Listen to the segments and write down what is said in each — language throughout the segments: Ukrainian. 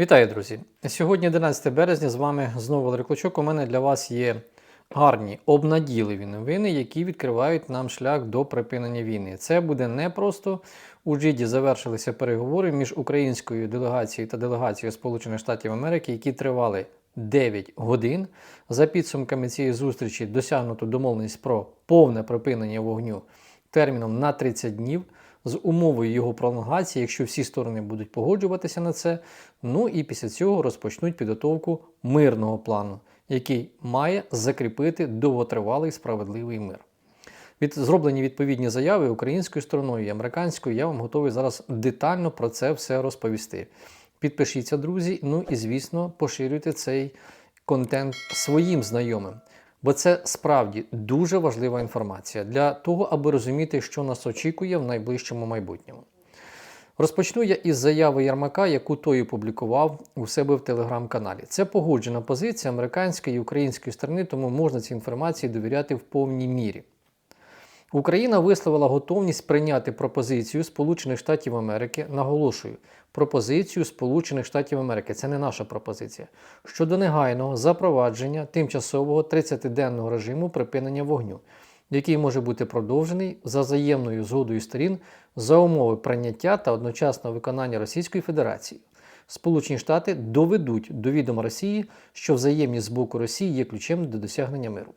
Вітаю, друзі! Сьогодні 11 березня. З вами знову Валерій Клочок. У мене для вас є гарні обнадійливі новини, які відкривають нам шлях до припинення війни. Це буде не просто у Джиді завершилися переговори між українською делегацією та делегацією Сполучених Штатів Америки, які тривали 9 годин. За підсумками цієї зустрічі досягнуто домовленість про повне припинення вогню терміном на 30 днів з умовою його пролонгації, якщо всі сторони будуть погоджуватися на це. Ну і після цього розпочнуть підготовку мирного плану, який має закріпити довготривалий справедливий мир. Від зроблені відповідні заяви українською стороною і американською, я вам готовий зараз детально про це все розповісти. Підпишіться, друзі, ну і звісно, поширюйте цей контент своїм знайомим. Бо це справді дуже важлива інформація для того, аби розуміти, що нас очікує в найближчому майбутньому. Розпочну я із заяви Ярмака, яку той опублікував у себе в телеграм-каналі. Це погоджена позиція американської і української сторони, тому можна цій інформації довіряти в повній мірі. Україна висловила готовність прийняти пропозицію Сполучених Штатів Америки, наголошую, пропозицію Сполучених Штатів Америки, це не наша пропозиція, щодо негайного запровадження тимчасового 30-денного режиму припинення вогню, який може бути продовжений за взаємною згодою сторін за умови прийняття та одночасного виконання Російської Федерації. Сполучені Штати доведуть до відома Росії, що взаємність з боку Росії є ключем до досягнення миру.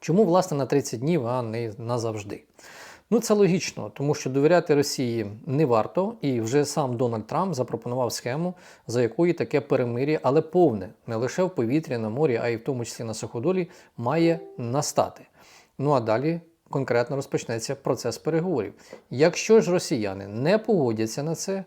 Чому, власне, на 30 днів, а не назавжди? Ну, це логічно, тому що довіряти Росії не варто, і вже сам Дональд Трамп запропонував схему, за якою таке перемир'я, але повне, не лише в повітрі, на морі, а й в тому числі на суходолі, має настати. Ну а далі конкретно розпочнеться процес переговорів. Якщо ж росіяни не погодяться на це,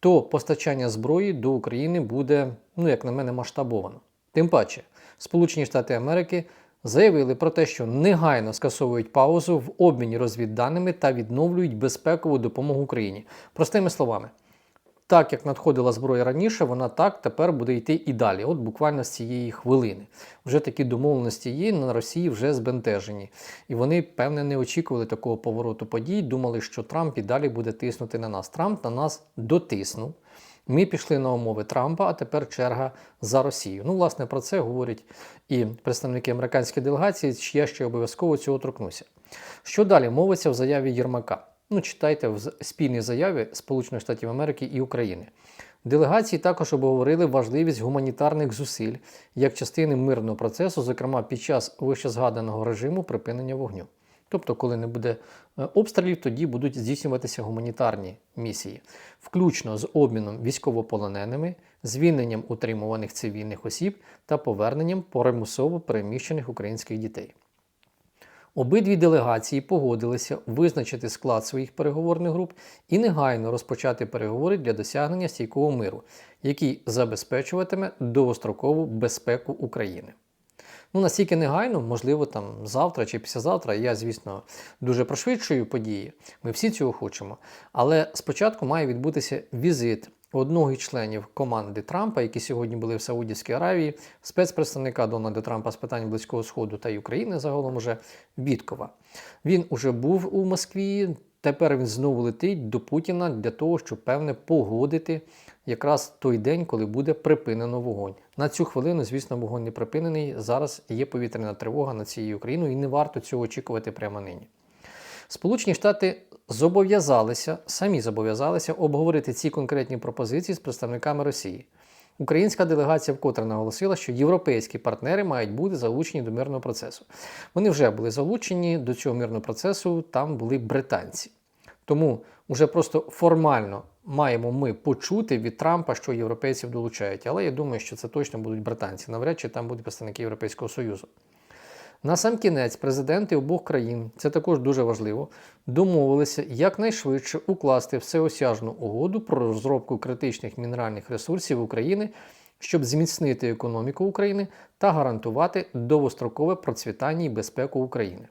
то постачання зброї до України буде, ну як на мене, масштабовано. Тим паче, Сполучені Штати Америки заявили про те, що негайно скасовують паузу в обміні розвідданими та відновлюють безпекову допомогу Україні. Простими словами, так як надходила зброя раніше, вона так тепер буде йти і далі. От буквально з цієї хвилини. Вже такі домовленості є на Росії вже збентежені. І вони, певне, не очікували такого повороту подій. Думали, що Трамп і далі буде тиснути на нас. Трамп на нас дотиснув. Ми пішли на умови Трампа, а тепер черга за Росію. Ну, власне, про це говорять і представники американської делегації, я ще обов'язково цього торкнуся. Що далі мовиться в заяві Єрмака? Ну, читайте в спільній заяві Сполучених Штатів Америки і України. Делегації також обговорили важливість гуманітарних зусиль як частини мирного процесу, зокрема під час вищезгаданого режиму припинення вогню. Тобто, коли не буде е, обстрілів, тоді будуть здійснюватися гуманітарні місії, включно з обміном військовополоненими, звільненням утримуваних цивільних осіб та поверненням примусово переміщених українських дітей. Обидві делегації погодилися визначити склад своїх переговорних груп і негайно розпочати переговори для досягнення стійкого миру, який забезпечуватиме довгострокову безпеку України. Ну, настільки негайно, можливо, там завтра чи післязавтра. Я, звісно, дуже пришвидшую події. Ми всі цього хочемо. Але спочатку має відбутися візит одного із членів команди Трампа, які сьогодні були в Саудівській Аравії, спецпредставника Дональда Трампа з питань Близького Сходу та й України загалом уже Віткова. Він уже був у Москві. Тепер він знову летить до Путіна для того, щоб певне погодити якраз той день, коли буде припинено вогонь. На цю хвилину, звісно, вогонь не припинений. Зараз є повітряна тривога над цією Україною, і не варто цього очікувати прямо нині. Сполучені Штати зобов'язалися, самі зобов'язалися обговорити ці конкретні пропозиції з представниками Росії. Українська делегація вкотре наголосила, що європейські партнери мають бути залучені до мирного процесу. Вони вже були залучені до цього мирного процесу, там були британці. Тому вже просто формально маємо ми почути від Трампа, що європейців долучають. Але я думаю, що це точно будуть британці. Навряд чи там будуть представники Європейського Союзу. На сам кінець президенти обох країн, це також дуже важливо, домовилися якнайшвидше укласти всеосяжну угоду про розробку критичних мінеральних ресурсів України, щоб зміцнити економіку України та гарантувати довгострокове процвітання і безпеку України.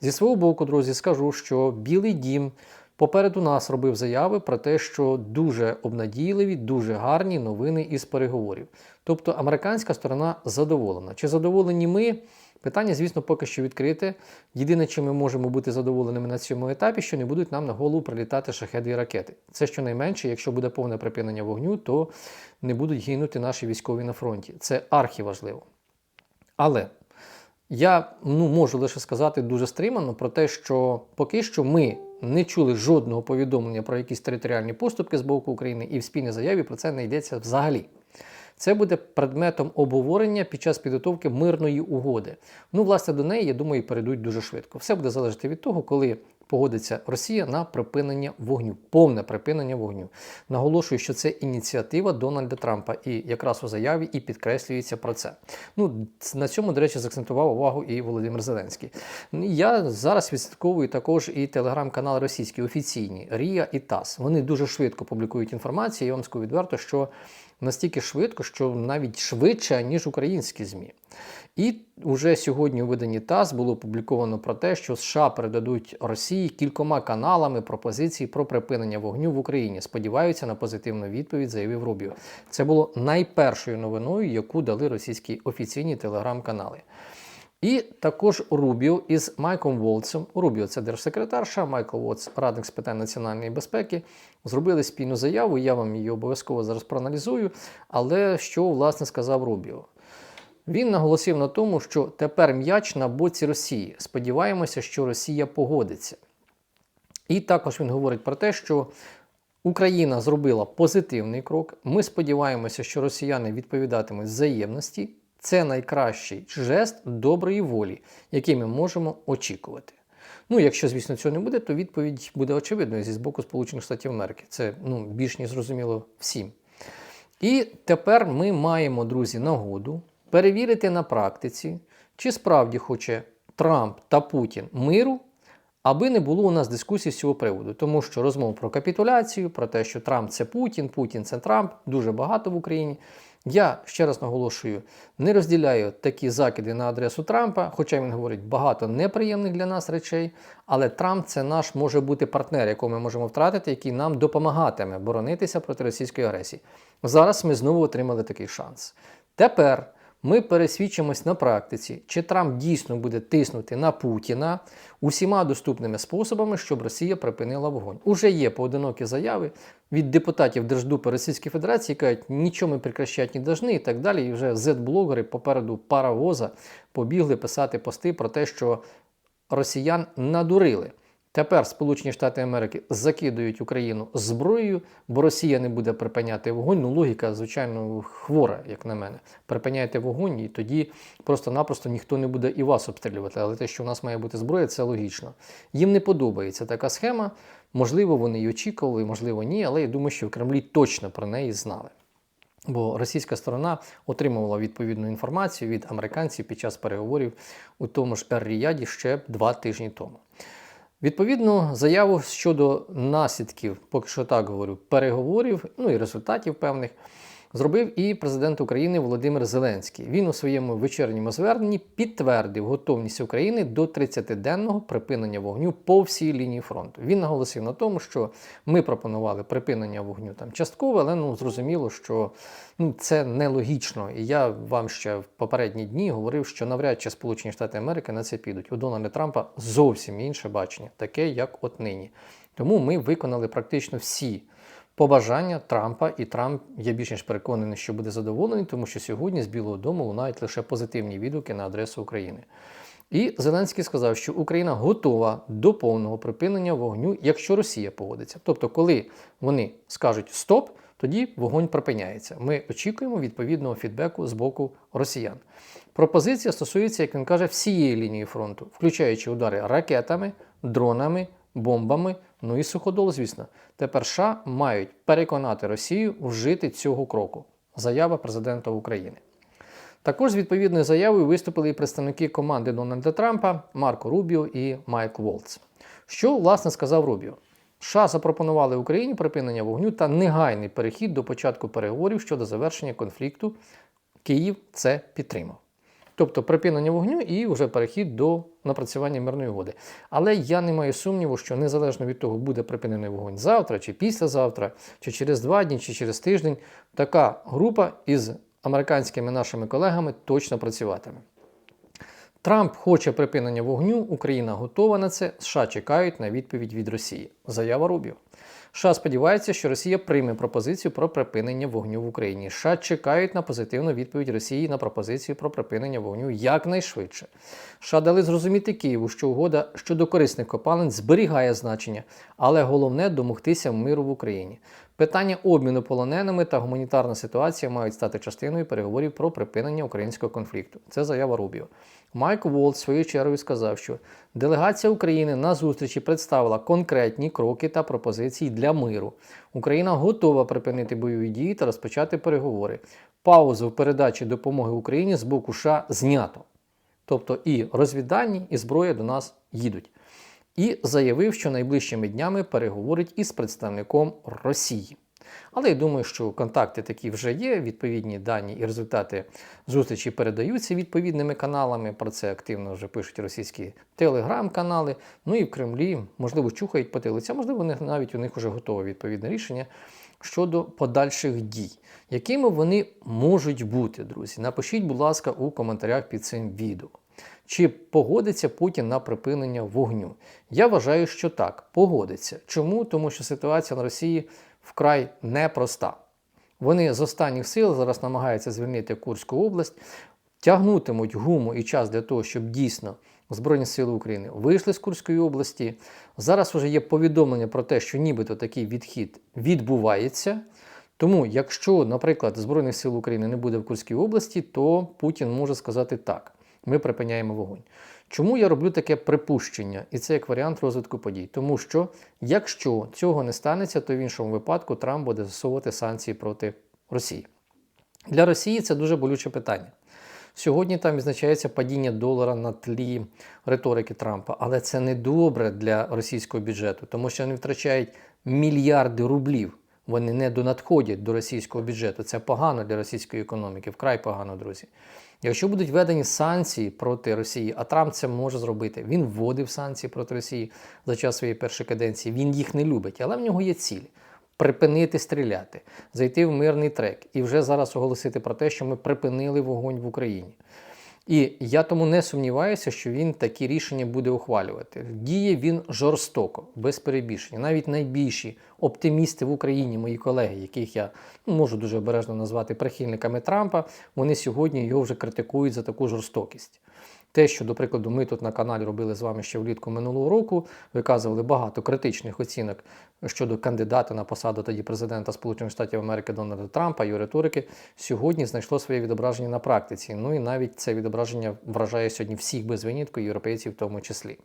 Зі свого боку, друзі, скажу, що Білий дім попереду нас робив заяви про те, що дуже обнадійливі, дуже гарні новини із переговорів. Тобто американська сторона задоволена. Чи задоволені ми? Питання, звісно, поки що відкрите. Єдине, чим ми можемо бути задоволеними на цьому етапі, що не будуть нам на голову прилітати шахеди і ракети. Це щонайменше, якщо буде повне припинення вогню, то не будуть гинути наші військові на фронті. Це архіважливо. Але я ну, можу лише сказати дуже стримано про те, що поки що ми не чули жодного повідомлення про якісь територіальні поступки з боку України, і в спільній заяві про це не йдеться взагалі. Це буде предметом обговорення під час підготовки мирної угоди. Ну, власне, до неї, я думаю, перейдуть дуже швидко. Все буде залежати від того, коли погодиться Росія на припинення вогню, повне припинення вогню. Наголошую, що це ініціатива Дональда Трампа, і якраз у заяві і підкреслюється про це. Ну на цьому, до речі, заакцентував увагу і Володимир Зеленський. Я зараз відслідковую також і телеграм-канал російські офіційні Рія і ТАСС. Вони дуже швидко публікують інформацію. Я вам скажу відверто, що настільки швидко, що навіть швидше, ніж українські ЗМІ. І вже сьогодні у виданні ТАСС було опубліковано про те, що США передадуть Росії кількома каналами пропозиції про припинення вогню в Україні. Сподіваються на позитивну відповідь, заявив Рубіо. Це було найпершою новиною, яку дали російські офіційні телеграм-канали. І також Рубіо із Майком Волцем. Рубіо це держсекретарша, Майкл Волц, радник з питань національної безпеки, зробили спільну заяву. Я вам її обов'язково зараз проаналізую. Але що власне сказав Рубіо? Він наголосив на тому, що тепер м'яч на боці Росії. Сподіваємося, що Росія погодиться. І також він говорить про те, що Україна зробила позитивний крок. Ми сподіваємося, що росіяни відповідатимуть взаємності. Це найкращий жест доброї волі, який ми можемо очікувати. Ну, якщо, звісно, цього не буде, то відповідь буде очевидною зі боку Сполучених Штатів Америки. Це ну, більш ніж зрозуміло всім. І тепер ми маємо, друзі, нагоду перевірити на практиці, чи справді хоче Трамп та Путін миру, аби не було у нас дискусій з цього приводу. Тому що розмов про капітуляцію, про те, що Трамп це Путін, Путін це Трамп, дуже багато в Україні. Я ще раз наголошую, не розділяю такі закиди на адресу Трампа, хоча він говорить багато неприємних для нас речей. Але Трамп це наш може бути партнер, якого ми можемо втратити, який нам допомагатиме боронитися проти російської агресії. Зараз ми знову отримали такий шанс. Тепер ми пересвідчимось на практиці, чи Трамп дійсно буде тиснути на Путіна усіма доступними способами, щоб Росія припинила вогонь. Уже є поодинокі заяви від депутатів Держдупи Російської Федерації, які кажуть, нічого ми прекращати не должны і так далі. І вже зет-блогери попереду паровоза побігли писати пости про те, що росіян надурили. Тепер Сполучені Штати Америки закидують Україну зброєю, бо Росія не буде припиняти вогонь. Ну, логіка, звичайно, хвора, як на мене. Припиняйте вогонь, і тоді просто-напросто ніхто не буде і вас обстрілювати. Але те, що у нас має бути зброя, це логічно. Їм не подобається така схема. Можливо, вони й очікували, можливо, ні, але я думаю, що в Кремлі точно про неї знали. Бо російська сторона отримувала відповідну інформацію від американців під час переговорів у тому ж Ер-Ріяді ще два тижні тому. Відповідну заяву щодо наслідків, поки що так говорю, переговорів, ну і результатів певних, зробив і президент України Володимир Зеленський. Він у своєму вечірньому зверненні підтвердив готовність України до 30-денного припинення вогню по всій лінії фронту. Він наголосив на тому, що ми пропонували припинення вогню там частково, але ну зрозуміло, що ну, це нелогічно. І я вам ще в попередні дні говорив, що навряд чи Сполучені Штати Америки на це підуть. У Дональда Трампа зовсім інше бачення, таке як от нині. Тому ми виконали практично всі побажання Трампа, і Трамп я більш ніж переконаний, що буде задоволений, тому що сьогодні з Білого Дому лунають лише позитивні відгуки на адресу України. І Зеленський сказав, що Україна готова до повного припинення вогню, якщо Росія погодиться. Тобто, коли вони скажуть стоп, тоді вогонь припиняється. Ми очікуємо відповідного фідбеку з боку росіян. Пропозиція стосується, як він каже, всієї лінії фронту, включаючи удари ракетами, дронами, бомбами, ну і суходол, звісно. Тепер США мають переконати Росію вжити цього кроку. Заява президента України. Також з відповідною заявою виступили і представники команди Дональда Трампа Марко Рубіо і Майкл Волц. Що, власне, сказав Рубіо? США запропонували Україні припинення вогню та негайний перехід до початку переговорів щодо завершення конфлікту. Київ це підтримав. Тобто припинення вогню і вже перехід до напрацювання мирної угоди. Але я не маю сумніву, що незалежно від того, буде припинений вогонь завтра, чи післязавтра, чи через два дні, чи через тиждень, така група із американськими нашими колегами точно працюватиме. Трамп хоче припинення вогню, Україна готова на це. США чекають на відповідь від Росії. Заява Рубіо. США сподіваються, що Росія прийме пропозицію про припинення вогню в Україні. США чекають на позитивну відповідь Росії на пропозицію про припинення вогню якнайшвидше. США дали зрозуміти Києву, що угода щодо корисних копалин зберігає значення, але головне домогтися миру в Україні. Питання обміну полоненими та гуманітарна ситуація мають стати частиною переговорів про припинення українського конфлікту. Це заява Рубіо. Майк Волт своєю чергою сказав, що делегація України на зустрічі представила конкретні кроки та пропозиції для миру. Україна готова припинити бойові дії та розпочати переговори. Паузу в передачі допомоги Україні з боку США знято. Тобто і розвіддані, і зброя до нас їдуть. І заявив, що найближчими днями переговорить із представником Росії. Але я думаю, що контакти такі вже є. Відповідні дані і результати зустрічі передаються відповідними каналами. Про це активно вже пишуть російські телеграм-канали. Ну і в Кремлі, можливо, чухають по телиці, можливо, навіть у них вже готове відповідне рішення щодо подальших дій. Якими вони можуть бути, друзі? Напишіть, будь ласка, у коментарях під цим відео. Чи погодиться Путін на припинення вогню? Я вважаю, що так, погодиться. Чому? Тому що ситуація на Росії вкрай непроста. Вони з останніх сил зараз намагаються звільнити Курську область, тягнутимуть гуму і час для того, щоб дійсно Збройні Сили України вийшли з Курської області. Зараз вже є повідомлення про те, що нібито такий відхід відбувається. Тому, якщо, наприклад, Збройних сил України не буде в Курській області, то Путін може сказати так: ми припиняємо вогонь. Чому я роблю таке припущення, і це як варіант розвитку подій? Тому що якщо цього не станеться, то в іншому випадку Трамп буде засовувати санкції проти Росії. Для Росії це дуже болюче питання. Сьогодні там відзначається падіння долара на тлі риторики Трампа, але це не добре для російського бюджету, тому що вони втрачають мільярди рублів. Вони не донадходять до російського бюджету. Це погано для російської економіки, вкрай погано, друзі. Якщо будуть введені санкції проти Росії, а Трамп це може зробити. Він вводив санкції проти Росії за час своєї першої каденції. Він їх не любить, але в нього є ціль. Припинити стріляти, зайти в мирний трек і вже зараз оголосити про те, що ми припинили вогонь в Україні. І я тому не сумніваюся, що він такі рішення буде ухвалювати. Діє він жорстоко, без перебільшення. Навіть найбільші оптимісти в Україні, мої колеги, яких я ну, можу дуже обережно назвати прихильниками Трампа, вони сьогодні його вже критикують за таку жорстокість. Те, що, до прикладу, ми тут на каналі робили з вами ще влітку минулого року, виказували багато критичних оцінок щодо кандидата на посаду тоді президента Сполучених Штатів Америки Дональда Трампа і риторики, сьогодні знайшло своє відображення на практиці. Ну і навіть це відображення вражає сьогодні всіх без винятку, європейців в тому числі.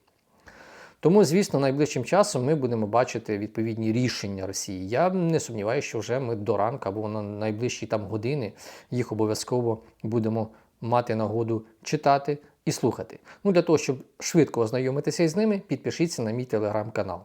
Тому, звісно, найближчим часом ми будемо бачити відповідні рішення Росії. Я не сумніваюся, що вже ми до ранку або на найближчі там години їх обов'язково будемо мати нагоду читати і слухати. Ну, Для того, щоб швидко ознайомитися із ними, підпишіться на мій телеграм-канал.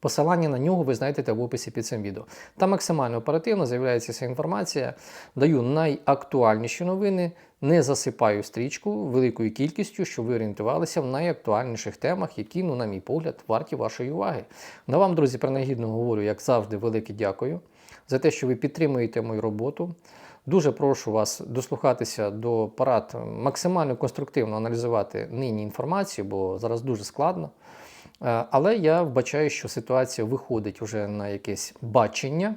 Посилання на нього ви знайдете в описі під цим відео. Там максимально оперативно з'являється ця інформація. Даю найактуальніші новини, не засипаю стрічку великою кількістю, щоб ви орієнтувалися в найактуальніших темах, які, ну, на мій погляд, варті вашої уваги. На вам, друзі, принагідно говорю, як завжди, велике дякую за те, що ви підтримуєте мою роботу. Дуже прошу вас дослухатися до порад, максимально конструктивно аналізувати нині інформацію, бо зараз дуже складно. Е, Але я вбачаю, що ситуація виходить вже на якесь бачення.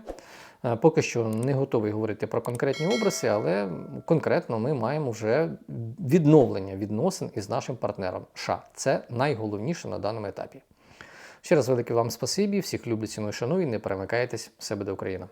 Е, Поки що не готовий говорити про конкретні образи, але конкретно ми маємо вже відновлення відносин із нашим партнером США. Це найголовніше на даному етапі. Ще раз велике вам спасибі, всіх люблю, ціную, шаную, не перемикайтесь, все буде Україна.